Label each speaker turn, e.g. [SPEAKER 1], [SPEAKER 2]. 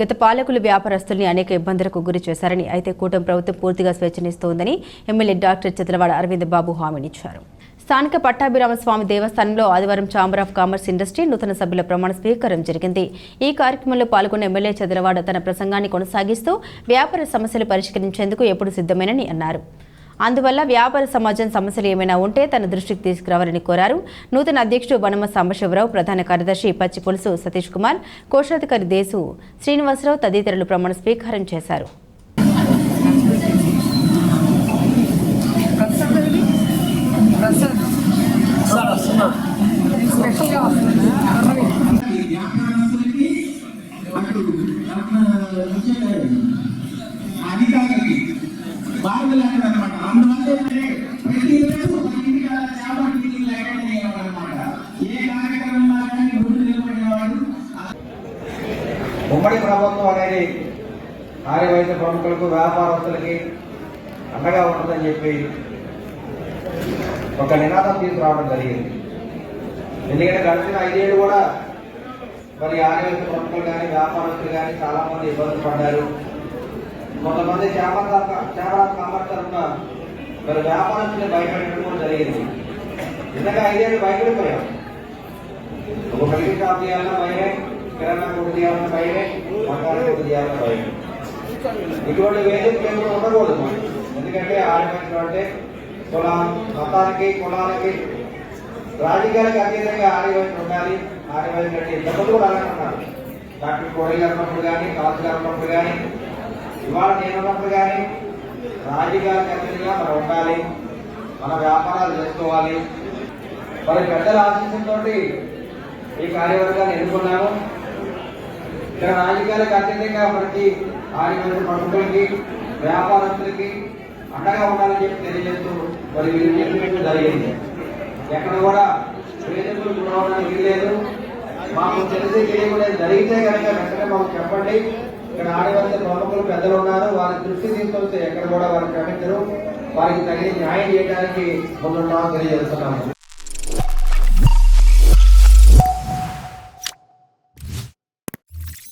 [SPEAKER 1] గత పాలకులు వ్యాపారస్తుల్ని అనేక ఇబ్బందులకు గురి చేశారని అయితే కూటమి ప్రభుత్వం పూర్తిగా స్వేచ్ఛనిస్తోందని ఎమ్మెల్యే డాక్టర్ చిత్రవాడ అరవింద్ బాబు హామీనిచ్చారు స్థానిక పట్టాభిరామ స్వామి దేవస్థానంలో ఆదివారం ఛాంబర్ ఆఫ్ కామర్స్ ఇండస్ట్రీ నూతన సభ్యుల ప్రమాణ స్వీకారం జరిగింది. ఈ కార్యక్రమంలో పాల్గొన్న ఎమ్మెల్యే చంద్రవాడ తన ప్రసంగాన్ని కొనసాగిస్తూ వ్యాపార సమస్యలు పరిష్కరించేందుకు ఎప్పుడు సిద్ధమేనని అన్నారు. అందువల్ల వ్యాపార సమాజం సమస్యలు ఏమైనా ఉంటే తన దృష్టికి తీసుకురావాలని కోరారు. నూతన అధ్యక్షుడు బనమ సాంబశివరావు ప్రధాన కార్యదర్శి పచ్చి పులుసు సతీష్ కుమార్ కోశాధికారి దేశు శ్రీనివాసరావు తదితరులు ప్రమాణ స్వీకారం చేశారు.
[SPEAKER 2] ప్రసాద్ స్పెషల్గా వస్తుంది
[SPEAKER 3] ఉమ్మడి ప్రభుత్వం అనేది ఆర్యవైద్య ప్రముఖులకు వ్యాపారస్తులకి అండగా ఉంటుందని చెప్పి ఒక నినాదం తీసుకురావడం జరిగింది. ఎందుకంటే గడిచిన ఐదేళ్ళు కూడా మరి ఆరోగ్య ప్రముఖులు కానీ వ్యాపారస్తులు కానీ చాలా మంది ఇబ్బందులు పడ్డారు. కొంతమంది చేపల చేపల సామర్థ్యంగా మరి వ్యాపారస్తులు భయపెట్టడం కూడా జరిగింది. నిజంగా ఐదేళ్ళు భయపడిపోయాం. ఒక మెడికల్ షాప్ తీయాలన్నా భయమే. కిరాణా కొట్టు తీయాలన్నా భయమే మకాల కొట్టు తీయాలన్నా భయమే ఇటువంటి వేదికలు ఉండకూడదు ఎందుకంటే ఆడపడుతులు అంటే కుల మతానికి కులానికి రాజకీయాలకు అతీతంగా ఆడవైపు ఉండాలి. ఆడవైపు అంటే ఇంతకుముందు కూడా అలాగే ఉన్నారు డాక్టర్ కోడి గారు ఉన్నప్పుడు కానీ కాసు గారు ఉన్నప్పుడు కానీ ఇవాళ నేను ఉన్నప్పుడు కానీ రాజకీయాలకు అతీతంగా మనం ఉండాలి. మన వ్యాపారాలు చేసుకోవాలి. మరి పెద్దల ఆశీస్సులతోటి ఈ కార్యవర్గాన్ని ఎన్నుకున్నాము ఇక్కడ రాజకీయాలకు అత్యధికంగా మనకి ఆదివాసీ ప్రభుత్వానికి వ్యాపారస్తులకి అండగా ఉండాలని చెప్పి తెలియజేస్తూ మరి వీరు జరిగింది. ఎక్కడ కూడా వేదికలు చూడవడానికి వీల్లేదు మాకు తెలిసి తెలియకుండా జరిగితే కనుక వెంటనే మాకు చెప్పండి. ఇక్కడ ఆడవలసిన ప్రముఖులు పెద్దలు ఉన్నారు. వారి దృష్టి తీసుకొస్తే ఎక్కడ కూడా వారికి క్షమించరు. వారికి తగిన న్యాయం చేయడానికి ముందుంటామని తెలియజేస్తున్నాము.